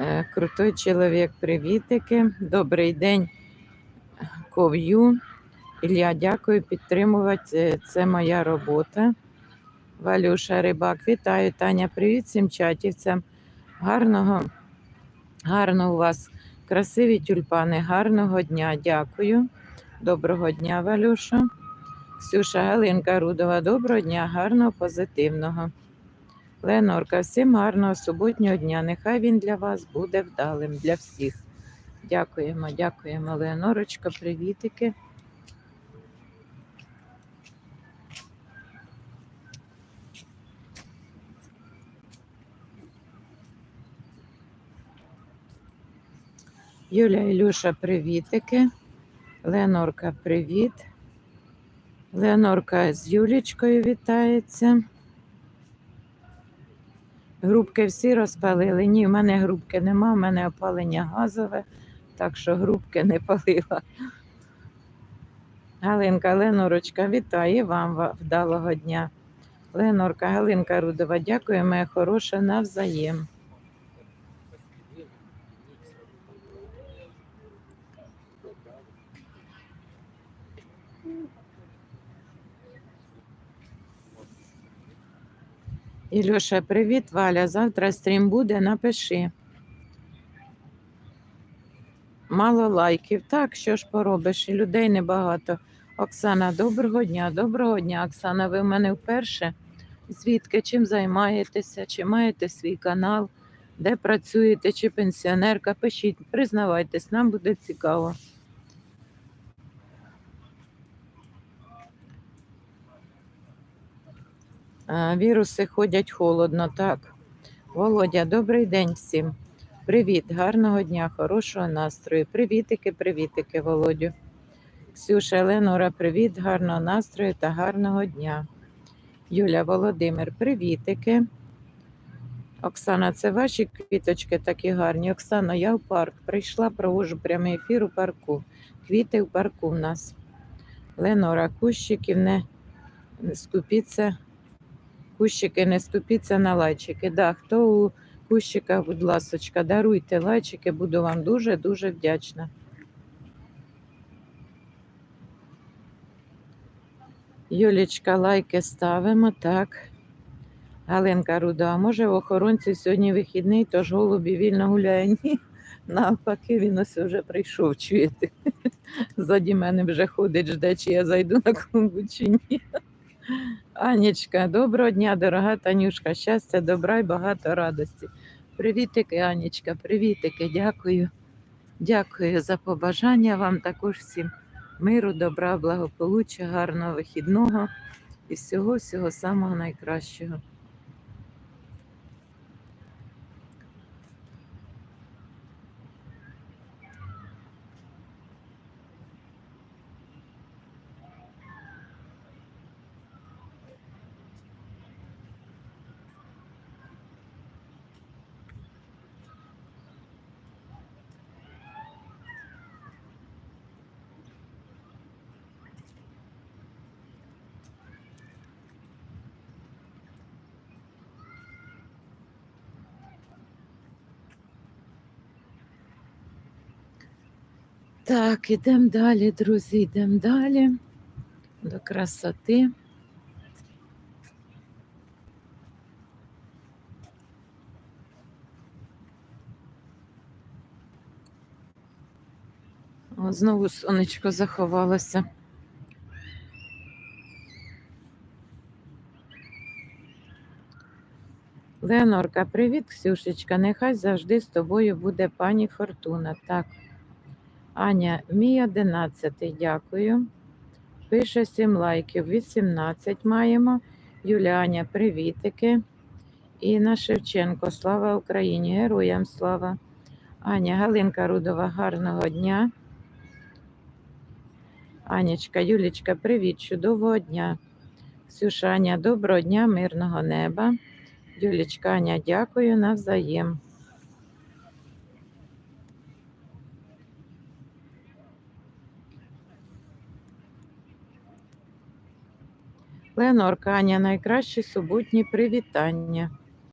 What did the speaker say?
Е, Крутой чоловік, привітики. Добрий день, ков'ю. Ілля, дякую підтримувати. Е, Це моя робота. Валюша Рибак, вітаю. Таня, привіт всім чатівцям. Гарного, гарно у вас красиві тюльпани, гарного дня. Дякую. Доброго дня, Валюша. Ксюша Галинка Рудова, доброго дня, гарного, позитивного. Ленорка, всім гарного суботнього дня. Нехай він для вас буде вдалим, для всіх. Дякуємо, дякуємо, Леонорочка, привітики. Юля Ілюша, привітики. Леонорка, привіт. Леонорка з Юлічкою вітається. Грубки всі розпалили. Ні, в мене грубки нема, в мене опалення газове, так що грубки не палила. Галинка Ленорочка, вітаю вам вдалого дня. Ленорка, Галинка Рудова, дякую, моя хороша, навзаєм. Ілюша, привіт, Валя. Завтра стрім буде, напиши. Мало лайків. Так, що ж поробиш? І людей небагато. Оксана, доброго дня, доброго дня, Оксана. Ви в мене вперше. Звідки чим займаєтеся? Чи маєте свій канал? Де працюєте, чи пенсіонерка? Пишіть, признавайтесь, нам буде цікаво. Віруси ходять холодно, так. Володя, добрий день всім. Привіт, гарного дня, хорошого настрою. Привітики, привітики, Володю. Ксюша Еленора, привіт, гарного настрою та гарного дня. Юля Володимир, привітики. Оксана, це ваші квіточки такі гарні. Оксана, я в парк. Прийшла, провожу прямий ефір у парку. Квіти в парку в нас. Ленора, кущиків не скупіться. Кущики не ступіться на лайчики. Да, хто у кущиках, будь ласочка, даруйте лайчики, буду вам дуже-дуже вдячна. Юлічка, лайки ставимо, так. Галинка Руда, а може в охоронці сьогодні вихідний, тож голубі вільно гуляє. Ні, навпаки, він ось вже прийшов, чуєте. Ззаді мене вже ходить, жде, чи я зайду на клумбу чи ні. Анічка, доброго дня, дорога Танюшка, щастя, добра і багато радості. Привітики, Анічка, привітики, дякую. Дякую за побажання вам також всім миру, добра, благополуччя, гарного вихідного і всього, всього самого найкращого. Так, ідемо далі, друзі, йдемо далі до красоти. О, знову сонечко заховалося. Леонорка, привіт, Ксюшечка. Нехай завжди з тобою буде пані Фортуна. Так. Аня, мій 11, дякую. Пише 7 лайків, 18 маємо. Юліаня, привітики. Інна Шевченко, слава Україні, героям слава. Аня, Галинка Рудова, гарного дня. Анічка, Юлічка, привіт, чудового дня. Ксюша, Аня, доброго дня, мирного неба. Юлічка, Аня, дякую навзаєм. Ленорка, Аня, найкращі суботні привітання.